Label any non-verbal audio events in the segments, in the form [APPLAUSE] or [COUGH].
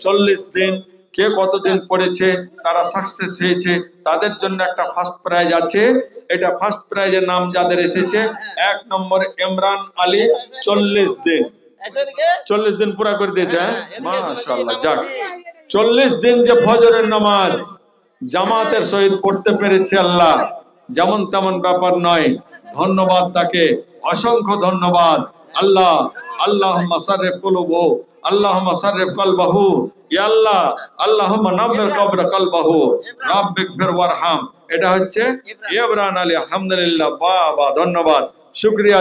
চল্লিশ দিন, কে কতদিন পড়েছে, তারা সাকসেস হয়েছে, তাদের জন্য একটা ফার্স্ট প্রাইজ আছে। এটা ফার্স্ট প্রাইজের নাম যাদের এসেছে, এক নম্বর ইমরান আলী, চল্লিশ দিন। চল্লিশ দিন পুরা করে দিয়েছে হ্যাঁ? যাক। চল্লিশ দিন যে ফজরের নামাজ, জামাতের সহিত পড়তে পেরেছে আল্লাহ। যেমন তেমন ব্যাপার নয়। ধন্যবাদ তাকে। অসংখ্য ধন্যবাদ। আল্লাহ আল্লাহ মাসারেফ কলবো। আল্লাহ মাসারেফ কলবাহু। ইয়া আল্লাহ নামের কবর কলবাহু। রাব্বিক ফির ওয়ারহাম। এটা হচ্ছে ইবরান আলী আলহামদুলিল্লাহ। বাহ ধন্যবাদ। শুক্রিয়া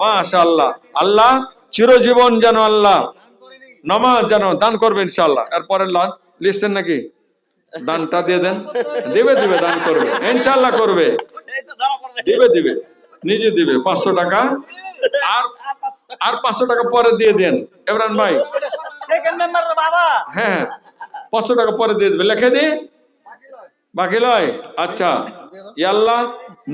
মাশাআল্লাহ। আল্লাহ চিরজীবন যেন আল্লাহ। নামাজ যেন দান করবে ইনশাআল্লাহ। এরপরে লিখছেন নাকি? দানটা দিয়ে দেন। দিবে দিবে দান করবে। ইনশাআল্লাহ করবে। দিবে দিবে। নিজে দিবে। পাঁচশো টাকা আর আর পাঁচশো টাকা পরে দিয়ে দেন। এমরান ভাই। সেকেন্ড মেম্বার বাবা। হ্যাঁ পাঁচশো টাকা পরে দিয়ে দেবে। লিখে দি। বাকি লয়? আচ্ছা। ইয়াল্লাহ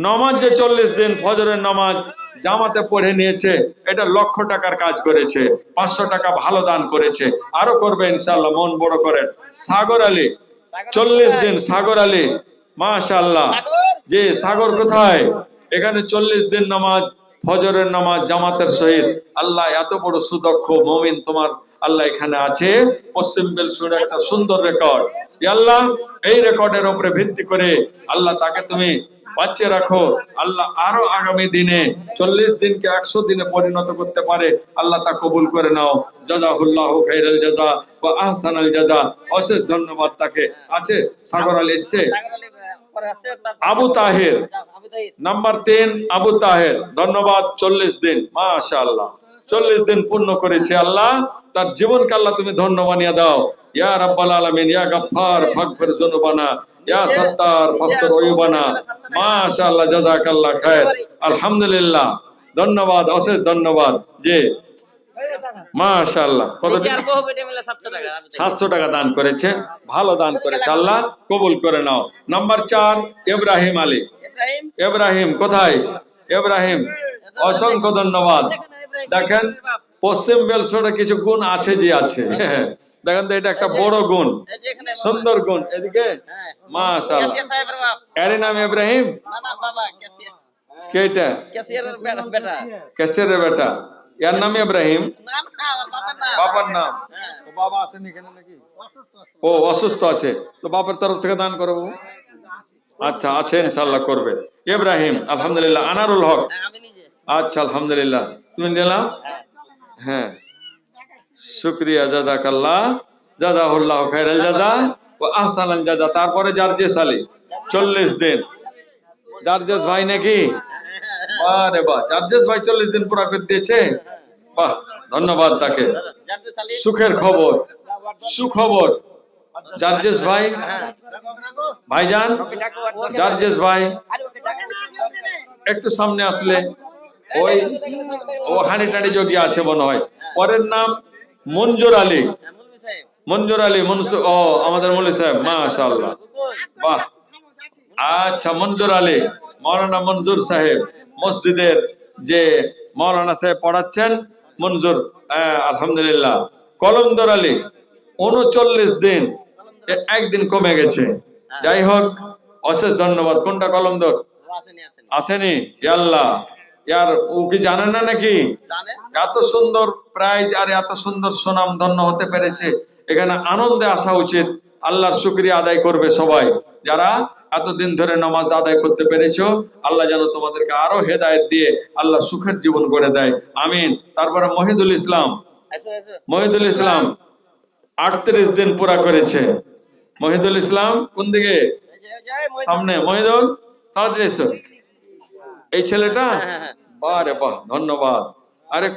নমাজ যে চল্লিশ দিন ফজরের নামাজ জামাতে পড়ে নিয়েছে এটা লক্ষ টাকার কাজ করেছে পাঁচশো টাকা ভালো দান করেছে। আরও করবে ইনশাল্লাহ মন বড় করেন। সাগর আলী চল্লিশ দিন সাগর আলী মাশাল্লাহ যে সাগর কোথায়? এখানে চল্লিশ দিন নামাজ ফজরের নামাজ জামাতের সহিত। আল্লাহ এত বড় সুদক্ষ মমিন তোমার আল্লাহ এখানে আছে। পশ্চিম বেলসুর একটা সুন্দর রেকর্ড আল্লাহ, এই রেকর্ডের উপরে ভিত্তি করে আল্লাহ তাকে তুমি বাঁচিয়ে রাখো। আল্লাহ আরও আগামী দিনে চল্লিশ দিনকে একশো দিনে পরিণত করতে পারে। আল্লাহ তা কবুল করে নাও। জাজাহুল্লাহ খাইরাল জাজা বা আহসানাল জাজা। অশেষ ধন্যবাদ তাকে। আছে? সাগর আলী এসছে? আবু তাহের। নাম্বার তিন আবু তাহের। ধন্যবাদ চল্লিশ দিন। মাশাআল্লাহ। চল্লিশ দিন পূর্ণ করেছে আল্লাহ। তার জীবনকে আল্লাহ তুমি ধন্য বানিয়ে দাও। ইয়া রাব্বাল আলামিন ইয়া গাফফার ফাগফির যুনুবানা। ইয়া সাত্তার ফাস্তর ওয়ুবানা মাশাআল্লাহ জাযাকাল্লাহ খায়ের। আলহামদুলিল্লাহ। ধন্যবাদ অশেষ ধন্যবাদ। যে মাশাআল্লাহ। কত সাতশো টাকা দান করেছে। ভালো দান করেছে। আল্লাহ কবুল করে নাও। নাম্বার চার ইব্রাহিম আলী। ইব্রাহিম কোথায়? ইব্রাহিম অসংখ্য ধন্যবাদ। দেখেন পশ্চিম বেলসরে কিছু গুণ আছে যে আছে। [LAUGHS] দেখেন তো এটা একটা বড় গুণ। সুন্দর গুণ। এদিকে? মাশাআল্লাহ। এর নাম ইব্রাহিম কে এটা? কেসের বেটা। এর নাম ইব্রাহিম। বাবার নাম। তো বাবা আসেন এখানে নাকি? ও অসুস্থ আছে। তো বাবার তরফ থেকে দান করব আচ্ছা আছে ইনশাল্লাহ করবে। ইব্রাহিম আলহামদুলিল্লাহ আনারুল হক। আচ্ছা আলহামদুলিল্লাহ। তুমি দিলাম হ্যাঁ। শুক্রিয়া জাজাকাল্লাহ জাজাহুল্লাহ খাইরাল জাজা ও আহসানাল জাজা তারপরে জার্জেস আলী। চল্লিশ দিন। জার্জেস ভাই নাকি? বারে বাহ। জার্জেস ভাই চল্লিশ দিন পুরা করে দিয়েছে। বাহ, ধন্যবাদ তাকে। সুখের খবর। সুখবর। জার্জেস ভাই, ভাইজান, জার্জেস ভাই। একটু সামনে আসলে ওই, ও হানি টানি যোগী আছে মনে হয়। পরের নাম মঞ্জুর আলী। মঞ্জুর আলী, মনসু, ও, আমাদের মৌলী সাহেব, মাশাআল্লাহ। বাহ। আচ্ছা মঞ্জুর আলী। মৌলানা মঞ্জুর সাহেব। মসজিদের যে মৌলানা সাহেব পড়াচ্ছেন মঞ্জুর আহ, আলহামদুলিল্লাহ। কলমদর আলী উনচল্লিশ দিন একদিন কমে গেছে। যাই হোক অশেষ ধন্যবাদ। কোনটা কলমদর আসেনি ইয়াল্লাহ। ইয়ার ও কি জানে না নাকি? এত সুন্দর প্রাইজ আর এত সুন্দর সুনাম ধন্য হতে পেরেছে। এখানে আনন্দে আসা উচিত। আল্লাহর শুক্রিয়া আদায় করবে সবাই। যারা এতদিন ধরে নামাজ আদায় করতে পেরেছ আল্লাহ যেন তোমাদেরকে আরও হেদায়েত দিয়ে আল্লাহ সুখের জীবন গড়ে দেয়। আমিন। তারপরে মহিদুল ইসলাম। মহিদুল ইসলাম আটত্রিশ দিন পুরা করেছে। মহিদুল ইসলাম কোন দিকে? সামনে। মহিদুল তাড়াতাড়ি এসো। এই ছেলেটা? বারে বাহ ধন্যবাদ। আরে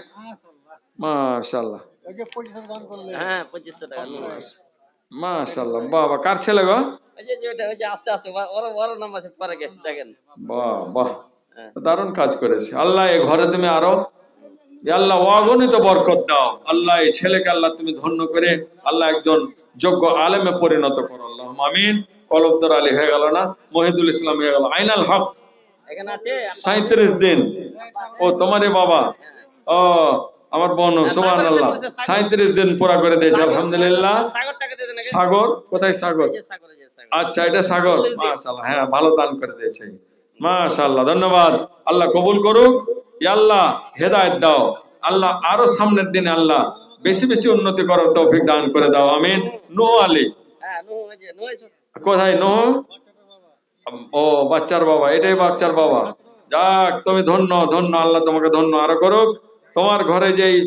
মাশাল্লাহ হ্যাঁ পঁচিশশো টাকা। মাশাল্লাহ বাবা কার ছেলে গো? ওই যে যে ওটা ওই যে আস্তে আস্তে ওর ওর নাম আছে পরে গে দেখেন। বাহ বাহ দারুণ কাজ করেছে। আল্লাহ ঘরে তুমি আরও আল্লাহ অগণিত বরকত দাও। আল্লাহ এই ছেলেকে আল্লাহ তুমি ধন্য করে আল্লাহ একজন যোগ্য আলেমে পরিণত করো। আল্লাহ আমিন। কলবদর আলী হয়ে গেল না? মহিদুল ইসলাম হয়ে গেল। আইনাল হক। সাঁত্রিশ দিন। ও তোমারে বাবা? ও আমার বোন সোহান আল্লাহ সাঁত্রিশ দিন পুরা করে দিয়েছে আলহামদুলিল্লাহ। সাগর কোথায় সাগর। আচ্ছা এটা সাগর। মাশাআল্লাহ হ্যাঁ ভালো দান করে দিয়েছে। মাশাআল্লাহ ধন্যবাদ। আল্লাহ কবুল করুক। আল্লাহ হেদায়েত দাও। আল্লাহ আরও সামনের দিনে আল্লাহ বেশি বেশি উন্নতি করার তৌফিক দান করে দাও আমিন। নো আলী। হ্যাঁ, কোথায় নো ও বাচ্চার বাবা এটাই বাচ্চার বাবা। যাক তুমি ধন্য ধন্য আল্লাহ তোমাকে ধন্য আরও করুক। তোমার ঘরে যেই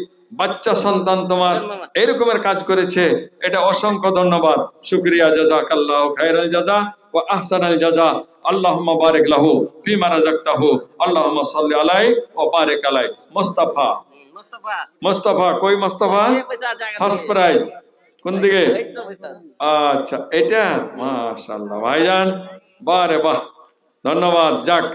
বাচ্চা সন্তান তোমার এরকমের কাজ করেছে এটা অসংখ্য ধন্যবাদ। শুক্রিয়া জাজাক আল্লাহ খায়রাল জাজা ও আহসানাল জাজা। আল্লাহুম্মা বারিক লাহু ফিমা রাযাকতাহু আল্লাহুম্মা সাল্লি আলাই ও বারেক আলাই মুস্তাফা। মুস্তাফা। কই মুস্তাফা? ফার্স্ট প্রাইজ কোন দিকে। আচ্ছা এটা? মাশাআল্লাহ ভাইজান। বারে বাহ। ধন্যবাদ যাক।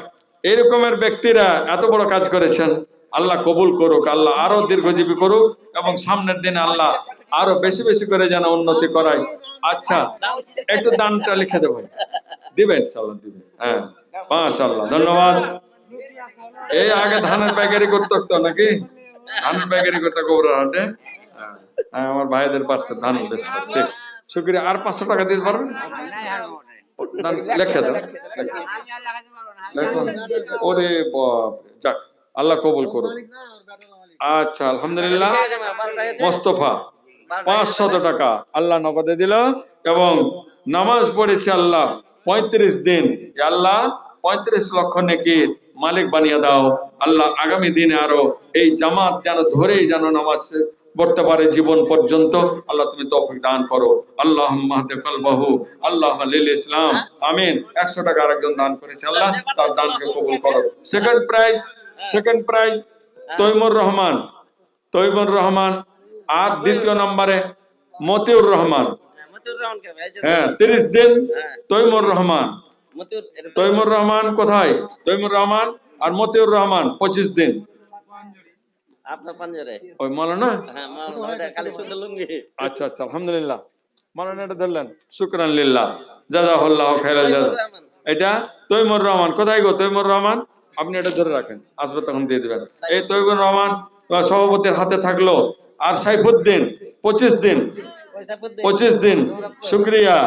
এরকমের ব্যক্তিরা এত বড় কাজ করেছেন। আল্লাহ কবুল করুক আল্লাহ আরও দীর্ঘজীবী করুক এবং সামনের দিনে আল্লাহ আরও বেশি বেশি করে যেন উন্নতি করায়। আচ্ছা একটু দানটা লিখে দেবো। দিবেন দিবেন হ্যাঁ মাশাআল্লাহ ধন্যবাদ। এই আগে ধানের প্যাকেরি করতে হতো নাকি? ধানের প্যাকেরি করতে গোবরের হাটে? হ্যাঁ, আমার ভাইদের পাশে ধান বেচতে ঠিক শুক্রিয়া। আর পাঁচশো টাকা দিতে পারবেন? লেখে দাও ওরে বাপ যাক। আল্লাহ কবুল করুন আচ্ছা আলহামদুলিল্লাহ। মোস্তফা পাঁচশত টাকা আল্লাহ নগদে দিল এবং নামাজ পড়েছে আল্লাহ পঁয়ত্রিশ দিন। আল্লাহ পঁয়ত্রিশ লক্ষ নেকির মালিক বানিয়ে দাও। আল্লাহ আগামী দিনে আরও এই জামাত যেন ধরেই যেন নামাজ পড়তে পারে জীবন পর্যন্ত। আল্লাহ তুমি তৌফিক দান করো। আল্লাহ মাহদে কলবাহু। আল্লাহ লিল ইসলাম। আমিন। একশো টাকা আরেকজন দান করেছে আল্লাহ তার দানকে কবুল করো। Second prize second prize Taimur Rahman. Taimur Rahman আর দ্বিতীয় নম্বরে মতিউর রহমান। হ্যাঁ, হ্যাঁ তিরিশ দিন তৈমুর রহমান। তৈমুর রহমান কোথায়? তৈমুর রহমান আর মতিউর রহমান পঁচিশ দিন। আপনার পাঞ্জরে। ওই মৌলানা? হ্যাঁ। আচ্ছা আচ্ছা আলহামদুলিল্লাহ। মৌলানা এটা ধরলেন। শুক্রান লিল্লাহ। জাজাহুল্লাহ খাইরাল জাজা এটা তৈমুর রহমান। কোথায় গো তৈমুর রহমান? আপনি এটা ধরে রাখেন আসবে তখন দিয়ে দিবেন এই তৈমুর রহমান সভাপতির হাতে থাকল আর সাইফুদ্দিন পঁচিশ দিন। পঁচিশ দিন শুক্রিয়া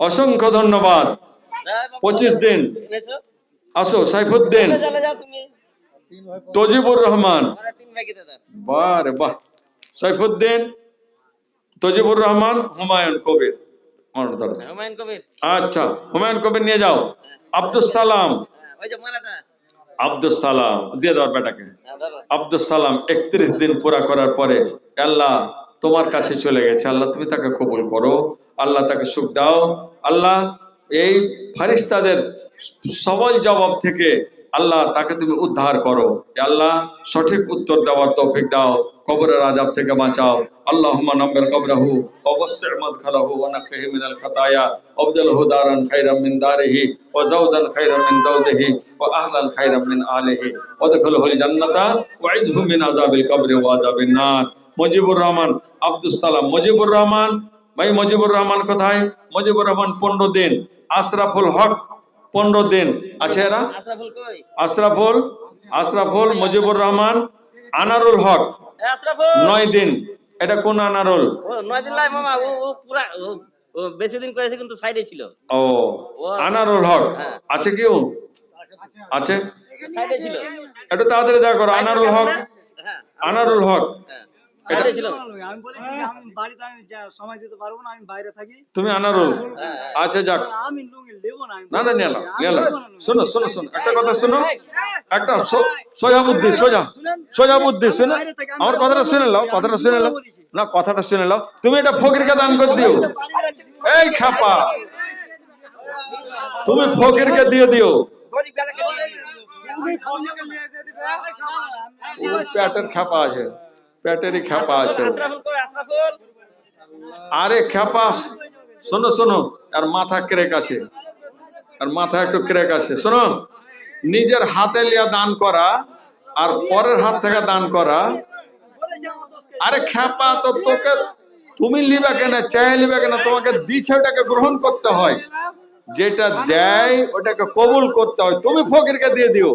অসংখ্য ধন্যবাদ পঁচিশ দিন? আসো সাইফুদ্দিন। তজিবুর রহমান। বারে বাহ সাইফুদ্দিন তজিবুর রহমান হুমায়ুন কবির ধরো। হুমায়ুন কবির। আচ্ছা হুমায়ুন কবির নিয়ে যাও আব্দুল সালাম হ্যাঁ, ওই যে মালাটা। আব্দুল সালাম, দিয়ে দেওয়ার বেটাকে। আব্দুল সালাম একত্রিশ দিন পুরা করার পরে, আল্লাহ তোমার কাছে চলে গেছে। আল্লাহ, তুমি তাকে কবুল করো। আল্লাহ তাকে সুখ দাও। আল্লাহ, এই ফারিস্তাদের সবল জবাব থেকে আল্লাহ তাকে তুমি উদ্ধার করো। আল্লাহ, সঠিক উত্তর দেওয়ার তৌফিক দাও, কবরের আজাব থেকে বাঁচাও। আল্লাহুম্মা নাম্বার কবরাহু অবশ্যই মদখালাহু ওয়া নাকফিহি মিনাল খাতায়া। আবদলহু দারান খায়রাম মিন দারিহি ওয়া জাওজান খায়রাম মিন জাওজিহি ওয়া আহলান খায়রাম মিন আহলিহি। ওয়াদখিলহুল জান্নাতা ওয়াইজহু মিন আযাবিল কবরি ওয়া আযাবিন নার। মুজিবুর রহমান, আব্দুস সালাম। মুজিবুর রহমান, ভাই মুজিবুর রহমান কোথায়? মুজিবুর রহমান পনেরো দিন। আশরাফুল হক, পনেরো দিন। আছে এরা? আশরাফুল? আশরাফুল মুজিবুর রহমান আনারুল হক। নয় দিন। এটা কোন আনারুল? নয় দিন লাই মামা, ও- পুরা- বেশি দিন করেছে কিন্তু সাইডে ছিল। ও আনারুল হক। হ্যাঁ। আছে কেউ? আছে? সাইডে ছিল। একটু তাড়াতাড়ি দেখা করো আনারুল হক। হ্যাঁ। আনারুল হক। হ্যাঁ, সাইডে ছিল। আমি বলেছি যে আমি বাড়িতে আমি যা- সময় দিতে পারব না আমি বাইরে থাকি। তুমি আনারুল। হ্যাঁ, হ্যাঁ। আচ্ছা যাক। আমি লুঙ্গি দেবো না না না নিয়ে। শোনো শোনো শোনো একটা কথা শোনো। একটা সোজা বুদ্ধি সোজা। সোজা বুদ্ধি শুনে। আমার কথাটা শুনে নাও কথাটা শুনে নাও। না কথাটা শুনে নাও। তুমি এটা ফকিরকে দান করে দিও। এই খাপা তুমি ফকিরকে দিয়ে দিও। খাপা আছে। প্যাটেরই খাপা আছে আশরাফুল কই? আশরাফুল? আরে খাপা শোনো শোনো আর মাথা ক্রেক আছে আর মাথা একটু ক্রেক আছে শোনো নিজের হাতে লিয়া দান করা আর পরের হাত থেকে দান করা। আরে খ্যাপা তো তোকে তুমি লিবে কেন চাই লিবে কেন তোমাকে দিছে ওটাকে গ্রহণ করতে হয় যেটা দেয় ওটাকে কবুল করতে হয় তুমি ফকিরকে দিয়ে দিও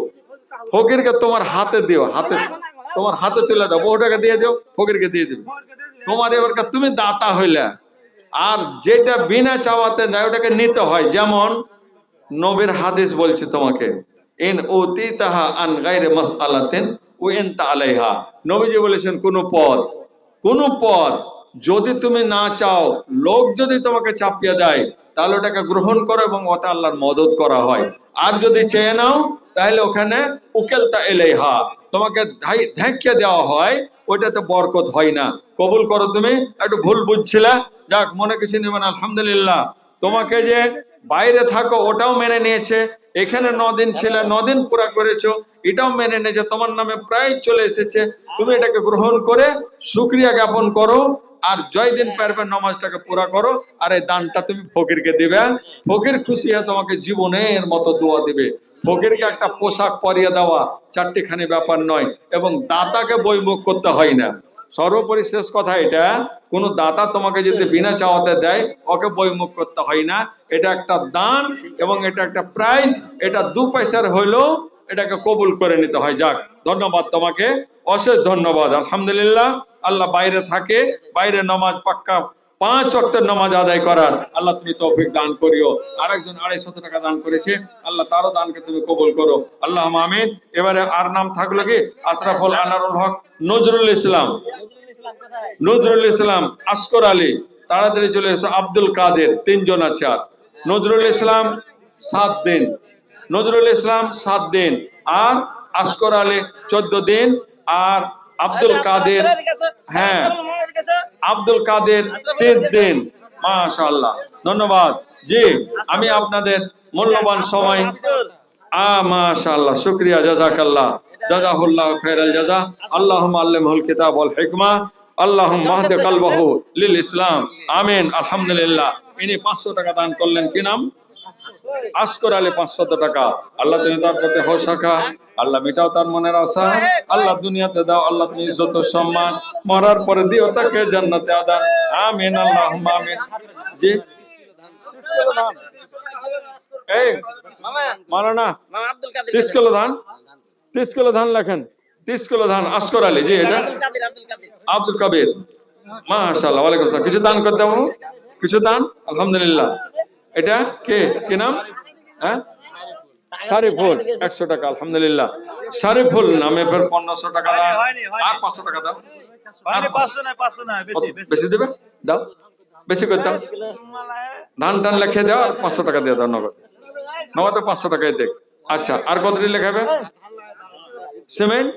ফকিরকে তোমার হাতে দিও হাতে তোমার হাতে তুলে দাও, বউটাকে দিয়ে দিও, ফকিরকে দিয়ে দিবে। তোমার এবার তুমি দাতা হইলে। আর যেটা বিনা চাওয়াতে দেয় ওটাকে নিতে হয়। যেমন নবীর হাদিস বলছে তোমাকে, ইন ওতি তাহা আন গাইরে মাসআলাতেন ও এন আলাইহা। নবীজি বলেছেন, কোন পদ কোন পদ যদি তুমি না চাও, লোক যদি তোমাকে চাপিয়ে দেয় তাহলে ওটাকে গ্রহণ করো এবং ওতে আল্লাহর মদত করা হয়। আর যদি চেয়ে নাও, তাহলে ওখানে উকেলতা এলেহা তোমাকে ধ্যাঁকিয়ে দেওয়া হয়, ওইটাতে বরকত হয় না। কবুল করো তুমি, একটু ভুল বুঝছিলা? যাক, মনে কিছু নেবেন আলহামদুলিল্লাহ। তোমাকে যে বাইরে থাকো, ওটাও মেনে নিয়েছে। এখানে দিন ছিল দিন পুরা করেছ, এটাও মেনে নিয়েছে। তোমার নামে প্রায় চলে এসেছে। তুমি এটাকে গ্রহণ করে সুক্রিয়া জ্ঞাপন করো। আর জয় দিন পারবে নামাজটাকে পুরা করো। আর এই দানটা তুমি ফকিরকে দিবে ফকির খুশি হয়ে তোমাকে জীবনের মতো দোয়া দিবে। ফকিরকে একটা পোশাক পরিয়ে দেওয়া চারটিখানি ব্যাপার নয় এবং দাতাকে বইমুখ করতে হয় না। সর্বোপরি শেষ কথা এটা কোন দাতা তোমাকে যদি বিনা চাওয়াতে দেয় ওকে বইমুখ করতে হয় না। এটা একটা দান এবং এটা একটা প্রাইজ। এটা দু পয়সার হইলেও এটাকে কবুল করে নিতে হয়। যাক ধন্যবাদ তোমাকে। অশেষ ধন্যবাদ। আলহামদুলিল্লাহ। আল্লাহ বাইরে থাকে, বাইরে নামাজ পাক্কা পাঁচ ওয়াক্তের নামাজ আদায় করার। আল্লাহ তুমি তৌফিক দান করিও। আরেকজন আড়াইশত টাকা দান করেছে, আল্লাহ তারও দানকে তুমি কবুল করো। আল্লাহ আমিন। এবারে আর নাম থাকল কি? আশরাফুল আনারুল হক, নজরুল ইসলাম। নজরুল ইসলাম আসকর আলী। তাড়াতাড়ি চলে এসো, আব্দুল কাদের, তিনজন আছে আর। নজরুল ইসলাম, সাত দিন। নজরুল ইসলাম, সাত দিন। আর আসকর আলী, চোদ্দ দিন। আর আব্দুল কাদের হ্যাঁ আব্দুল কাদের তিন দিন। মাশাআল্লাহ। ধন্যবাদ। জি আমি আপনাদের মূল্যবান সময় আ মাশাআল্লাহ শুকরিয়া জাযাকাল্লাহ জাযাহুল্লাহ খাইরাল জাযা আল্লাহুম্মা আল্লিমহুল কিতাব ওয়াল হিকমা। আল্লাহুম্মা হাদি কলবাহু লিল ইসলাম। আমিন আলহামদুলিল্লাহ। ইনি 500 টাকা দান করলেন। কি নাম? আসকর আলী পাঁচশত টাকা। আল্লাহ তুমি তার প্রতি হোসাখা আল্লাহ মিটাও তার মনের আশা। আল্লাহ দুনিয়াতে দাও আল্লাহ তুমি যত সম্মান। মরার পরে দিও তাকে জান্নাতে আদান। আমিন আল্লাহ আমিন। জি। এই তিরিশ কিলো ধান। তিরিশ কিলো ধান লেখেন। তিরিশ কিলো ধান আসকর আলী। জি এটা? আব্দুল কবির মাশাআল্লাহ ওয়ালাইকুম কিছু দান করতে কিছু দান? আলহামদুলিল্লাহ। এটা কে? কি নাম? হ্যাঁ? শারিফুল একশো টাকা আলহামদুলিল্লাহ। শারিফুল নামে ফের পনেরোশো টাকা। আর পাঁচশো টাকা দাও। বেশি বেশি। দেবে? দাও। বেশি করে দাও। ধান টান লেখে দাও আর পাঁচশো টাকা দিয়ে দাও নগদ। নগদে পাঁচশো টাকায় দেখ। আচ্ছা আর কতটি লেখাবে? সিমেন্ট।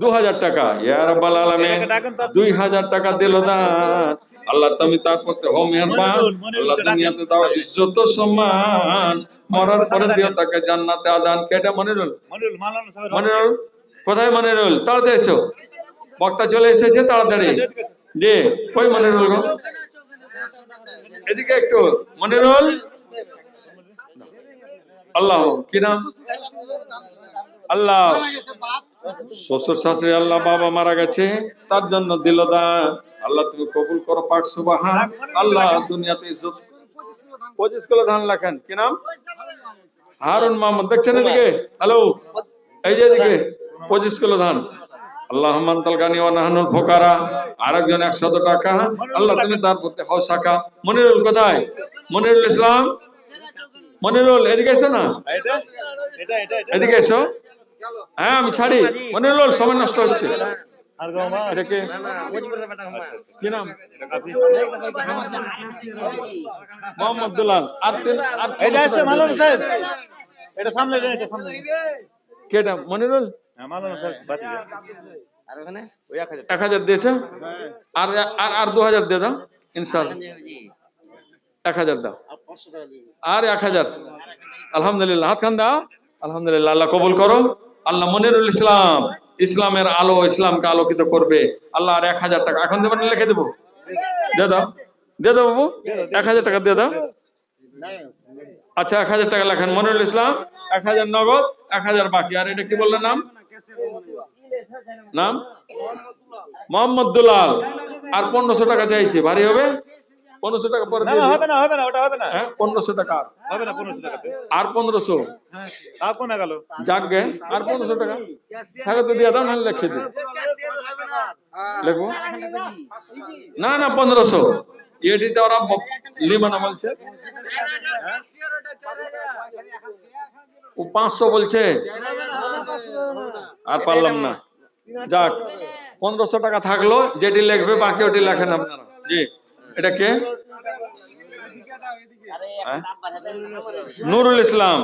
দু হাজার টাকা। ইয়া রাব্বাল আলামিন। এটাকে ডাকুন তো। দুই হাজার টাকা দিল দান আল্লাহ তুমি তার প্রতি হো মেহেরবান। আল্লাহ দুনিয়াতে দাও ইজ্জত ও সম্মান। মরার পরে দিও তাকে জান্নাতে আদান। কেটা মনিরুল? মনিরুল মালানা সাহেব মনিরুল? কোথায় মনিরুল? তাড়াতাড়ি এসো। বক্তা চলে এসেছে তাড়াতাড়ি। জি কই মনিরুল গো? এদিকে একটু। মনিরুল? আল্লাহ কি নাম? আল্লাহ। শ্বশুর শাশুড়ি আল্লাহ বাবা মারা গেছে তার জন্য দিল দান। আল্লাহ তুমি কবুল করো পাক সুবাহান। আল্লাহ দুনিয়াতে ইজ্জত পঁচিশ কিলো ধান লেখেন কি নাম? হারুন মাহমুদ। দেখছেন এদিকে? হ্যালো? এই যে এদিকে পঁচিশ কিলো ধান। আল্লাহ ও নাহানুল ফোকারা। আরেকজন একশত টাকা। আল্লাহ তুমি তার প্রতি হসাকা মনিরুল কোথায়? মনিরুল ইসলাম? মনিরুল এদিকে এসো না। এদিকে এসো। হ্যাঁ আমি ছাড়ি। মনিরুল সময় নষ্ট হচ্ছে। আর কে? নাম? মোহাম্মদ দুলাল। আর তিন আর এটা আছে মালানা সাহেব। এটা সামনে এটা সামনে? কেটা মনিরুল হ্যাঁ মালানা সাহেব বাতি আর ওখানে? ওই এক হাজার দিয়েছে? আর আর আর দু হাজার দিয়ে দাও ইনশাল্লাহ। এক হাজার দাও। আর এক হাজার। আলহামদুলিল্লাহ। হাত খান দাও। আলহামদুলিল্লাহ আল্লাহ কবুল করো। আল্লাহ মনিরুল ইসলাম, ইসলামের আলো ইসলামকে আলোকিত করবে। আল্লাহ আর এক হাজার টাকা এখন দেবেন লিখে দেবো? দিয়ে দাও। দিয়ে দাও বাবু। এক হাজার টাকা দিয়ে দাও। আচ্ছা এক হাজার টাকা লেখেন। মনিরুল ইসলাম, এক হাজার নগদ, এক হাজার বাকি। আর এটা কি বললেন নাম? নাম? মোহাম্মদ দুলাল। আর পনেরোশো টাকা চাইছে। ভারী হবে? পনেরোশো টাকা পরে না। হবে না হবে না ওটা হবে না। হ্যাঁ পনেরোশো টাকা আর। হবে না পনেরোশো টাকাতে আর পনেরোশো। তাও কমে গেল। যাকগে আর পনেরোশো টাকা। থাকে তো দিয়ে দাও নাহলে লিখে দিই লিখব না না পনেরোশো। এটিতে ওরা ব- না বলছে। ও পাঁচশো বলছে। আর পারলাম না। যাক পনেরোশো টাকা থাকল যেটি লিখবে বাকি ওটি লেখেন আপনারা। জি। এটা কে? হ্যাঁ? নুরুল ইসলাম।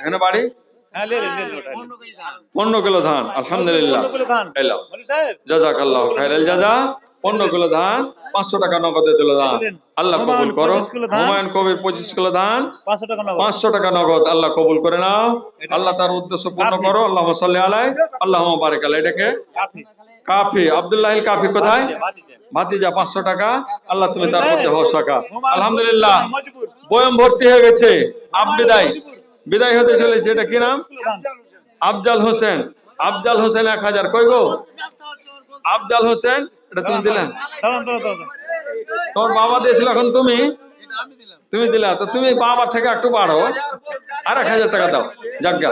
এখানে বাড়ি? হ্যাঁ। পনেরো কিলো ধান আলহামদুলিল্লাহ। জাজাক আল্লাহ খাইরাল জাজা। পনেরো কিলো ধান পাঁচশো টাকা নগদে দিল ধান। আল্লাহ কবুল করো। 25 হুমায়ুন কবির পঁচিশ কিলো ধান পাঁচশো টাকা নগদ। আল্লাহ কবুল করে নাও। আল্লাহ তার উদ্দেশ্য পূর্ণ করো। আল্লাহ সাল্লি আলাই আল্লাহ বারেক আলাই এটাকে কাফি আব্দুল্লাহ কাফি কোথায়? ভাতিজা পাঁচশো টাকা? আল্লাহ তুমি তার প্রতি হও সাকা আলহামদুলিল্লাহ। বয়ম ভর্তি হয়ে গেছে। আব বিদায়। বিদায় হতে চলেছে। এটা কি নাম? আফজাল হোসেন। আফজাল হোসেন এক হাজার। কই গো? আফজাল হোসেন এটা তুমি দিলে দাঁড়ান দাঁড়ান দাঁড়ান তোমার বাবা দিয়েছিল এখন তুমি? তুমি দিলা। তো তুমি বাবার থেকে একটু বাড়ো আর এক হাজার টাকা দাও। যাজ্ঞা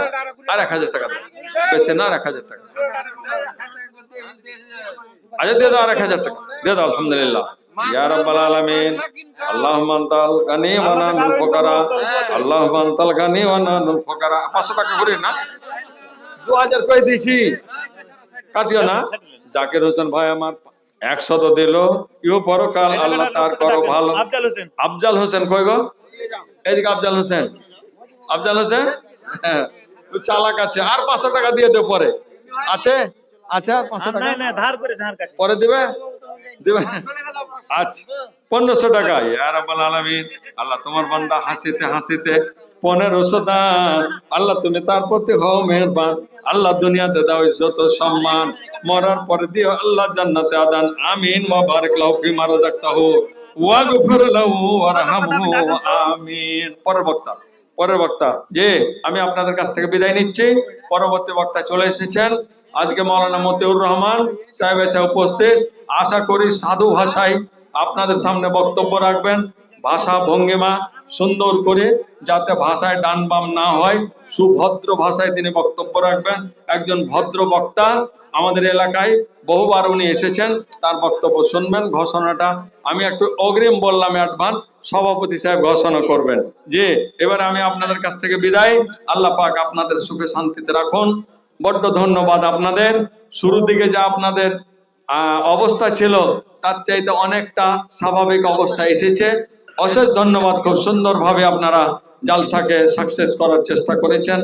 আর এক হাজার টাকা দাও। বেশি না আর এক হাজার টাকা। আচ্ছা দিয়ে দাও আর এক হাজার টাকা। দিয়ে দাও আলহামদুলিল্লাহ। ইয়া রাব্বাল আলামিন আল্লাহুম্মা আনতাল গানি ওয়া নানুল ফুকারা আল্লাহুম্মা আনতাল গানি ওয়া নানুল ফুকারা। 500 টাকা করে না? 2000 কই দিছি কাটিও না? জাকির হোসেন ভাই আমার একশো তো দিল। ইও পরকাল আল্লাহ তার করো ভালো। আফজাল হোসেন। আফজাল হোসেন কই গো? এইদিকে আফজাল হোসেন। আফজাল হোসেন? হ্যাঁ, চালাক আছে। আর পাঁচশো টাকা দিয়ে দে পরে। আছে? আর পাঁচশো টাকা। না না ধার করেছে আমার কাছে। পরে দিবে? দিবে? আচ্ছা পনেরোশো টাকা ইয়া আলামিন আল্লাহ তোমার বান্দা হাসিতে হাসিতে পনেরোশো দান। আল্লাহ তুমি তার প্রতি হও মেহরবান। আল্লাহ দুনিয়াতে দাও ইজ্জত সম্মান। মরার পরে দিও আল্লাহ জান্নাতে আদান। আমিন। ওয়া বারিক লাহু ফিমা রাযাকতাহু ওয়া গফির লাহু ওয়ারহামহু। আমিন। পরের বক্তা পরের বক্তা। যে আমি আপনাদের কাছ থেকে বিদায় নিচ্ছি। পরবর্তী বক্তা চলে এসেছেন আজকে মৌলানা মতিউর রহমান সাহেব এসে উপস্থিত। আশা করি সাধু ভাষায় আপনাদের সামনে বক্তব্য রাখবেন। ভাষা ভঙ্গিমা সুন্দর করে যাতে ভাষায় ডান বাম না হয়, সুভদ্র ভাষায় তিনি বক্তব্য রাখবেন। একজন ভদ্র বক্তা আমাদের এলাকায় বহুবার উনি এসেছেন, তার বক্তব্য শুনবেন, ঘোষণাটা আমি একটু অগ্রিম বললাম অ্যাডভান্স, সভাপতি সাহেব ঘোষণা করবেন। যে এবার আমি আপনাদের কাছ থেকে বিদায়। আল্লাহ পাক আপনাদের সুখে শান্তিতে রাখুন। বড্ড ধন্যবাদ আপনাদের। শুরুর দিকে যা আপনাদের অবস্থা ছিল, তার চাইতে অনেকটা স্বাভাবিক অবস্থা এসেছে। অশেষ ধন্যবাদ, খুব সুন্দরভাবে আপনারা জালসাকে সাকসেস করার চেষ্টা করেছেন।